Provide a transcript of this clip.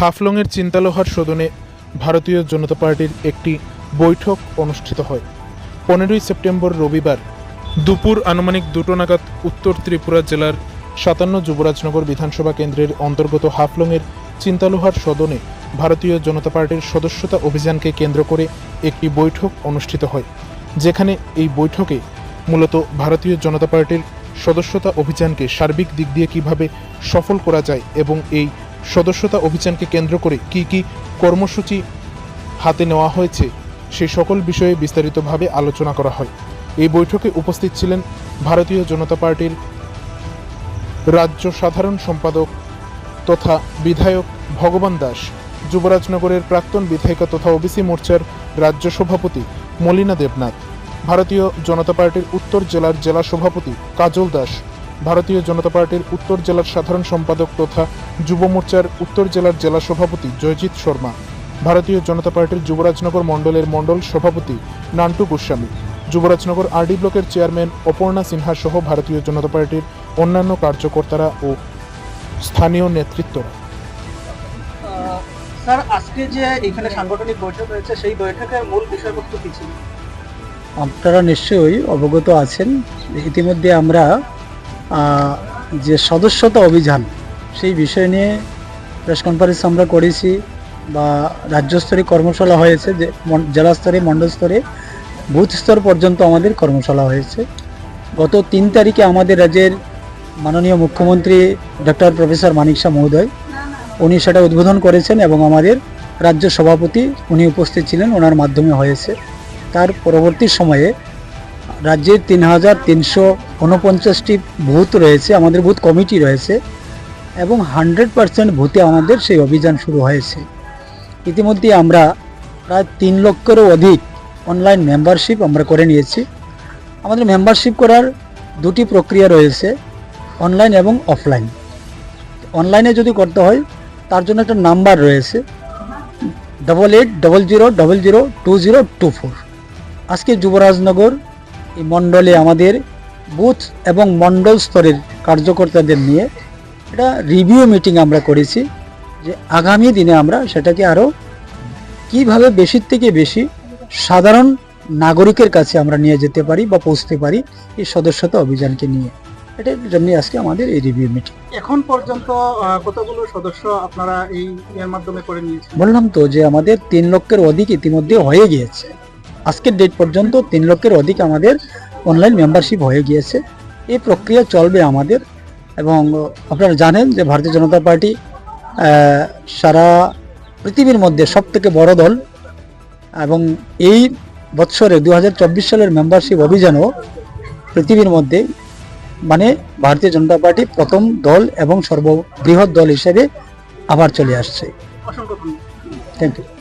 হাফলংয়ের চিন্তালোহার সদনে ভারতীয় জনতা পার্টির একটি বৈঠক অনুষ্ঠিত হয়। পনেরোই সেপ্টেম্বর রবিবার দুপুর আনুমানিক দুটো নাগাদ উত্তর ত্রিপুরা জেলার সাতান্ন যুবরাজনগর বিধানসভা কেন্দ্রের অন্তর্গত হাফলংয়ের চিন্তালোহার সদনে ভারতীয় জনতা পার্টির সদস্যতা অভিযানকে কেন্দ্র করে একটি বৈঠক অনুষ্ঠিত হয়, যেখানে এই বৈঠকে মূলত ভারতীয় জনতা পার্টির সদস্যতা অভিযানকে সার্বিক দিক দিয়ে কীভাবে সফল করা যায় এবং এই সদস্যতা অভিযানকে কেন্দ্র করে কি কি কর্মসূচি হাতে নেওয়া হয়েছে সেই সকল বিষয়ে বিস্তারিতভাবে আলোচনা করা হয়। এই বৈঠকে উপস্থিত ছিলেন ভারতীয় জনতা পার্টির রাজ্য সাধারণ সম্পাদক তথা বিধায়ক ভগবান দাস, যুবরাজনগরের প্রাক্তন বিধায়িকা তথা ওবিসি মোর্চার রাজ্য সভাপতি মলিনা দেবনাথ, ভারতীয় জনতা পার্টির উত্তর জেলার জেলা সভাপতি কাজল দাস ভারতীয় জনতা পার্টির উত্তর জেলার সাধারণ সম্পাদক তথা যুব মোর্চার উত্তর জেলার জেলা সভাপতি জয়জিৎ শর্মা ভারতীয় জনতা পার্টির যুবরাজনগর মণ্ডলের মণ্ডল সভাপতি নান্টু গোস্বামী যুবরাজনগর আরডি ব্লকের চেয়ারম্যান অপর্ণা সিনহা সহ ভারতীয় জনতা পার্টির অন্যান্য কার্যকর্তারা ও স্থানীয় নেতৃত্বরা। আহ, স্যার আজকে যে এখানে সাংগঠনিক বৈঠক হয়েছে সেই বৈঠকের মূল বিষয়বস্তু কি ছিল? আপনারা নিশ্চয়ই অবগত আছেন। ইতিমধ্যে আমরা যে সদস্যতা অভিযান, সেই বিষয় নিয়ে প্রেস কনফারেন্স আমরা করেছি বা রাজ্য স্তরে কর্মশালা হয়েছে যে জেলা স্তরে মণ্ডল স্তরে বুথ স্তর পর্যন্ত আমাদের কর্মশালা হয়েছে। গত তিন তারিখে আমাদের রাজ্যের মাননীয় মুখ্যমন্ত্রী ডক্টর প্রফেসর মানিক শাহ মহোদয়, উনি সেটা উদ্বোধন করেছেন এবং আমাদের রাজ্য সভাপতি উনি উপস্থিত ছিলেন, ওনার মাধ্যমে হয়েছে। তার পরবর্তী সময়ে রাজ্যের তিন হাজার তিনশো উনপঞ্চাশটি বুথ রয়েছে, আমাদের বুথ কমিটি রয়েছে, এবং হান্ড্রেড পার্সেন্ট বুথে আমাদের সেই অভিযান শুরু হয়েছে। ইতিমধ্যে আমরা প্রায় তিন লক্ষেরও অধিক অনলাইন মেম্বারশিপ আমরা করে নিয়েছি। আমাদের মেম্বারশিপ করার দুটি প্রক্রিয়া রয়েছে অনলাইন এবং অফলাইন অনলাইনে যদি করতে হয়, তার জন্য একটা নাম্বার রয়েছে double eight double zero double zero two zero two four আজকে যুবরাজনগর এই মণ্ডলে আমাদের বুথ এবং মণ্ডল স্তরের কার্যকর্তাদের নিয়ে একটা রিভিউ মিটিং আমরা করেছি যে আগামী দিনে আমরা সেটাকে আরও কীভাবে বেশির থেকে বেশি সাধারণ নাগরিকের কাছে আমরা নিয়ে যেতে পারি বা পৌঁছতে পারি এই সদস্যতা অভিযানকে নিয়ে। এটার জন্য আজকে আমাদের এই রিভিউ মিটিং এখন পর্যন্ত কতগুলো সদস্য আপনারা এই এর মাধ্যমে করে নিয়েছেন? বললাম তো যে আমাদের তিন লক্ষের অধিক ইতিমধ্যে হয়ে গিয়েছে। আজকের ডেট পর্যন্ত তিন লক্ষের অধিক আমাদের অনলাইন মেম্বারশিপ হয়ে গিয়েছে। এই প্রক্রিয়া চলবে আমাদের এবং আপনারা জানেন যে ভারতীয় জনতা পার্টি সারা পৃথিবীর মধ্যে সব থেকে বড় দল এবং এই বৎসরে দু হাজার চব্বিশ সালের মেম্বারশিপ অভিযানও পৃথিবীর মধ্যে মানে ভারতীয় জনতা পার্টি প্রথম দল এবং সর্ববৃহৎ দল হিসেবে আবার চলে আসছে। Thank you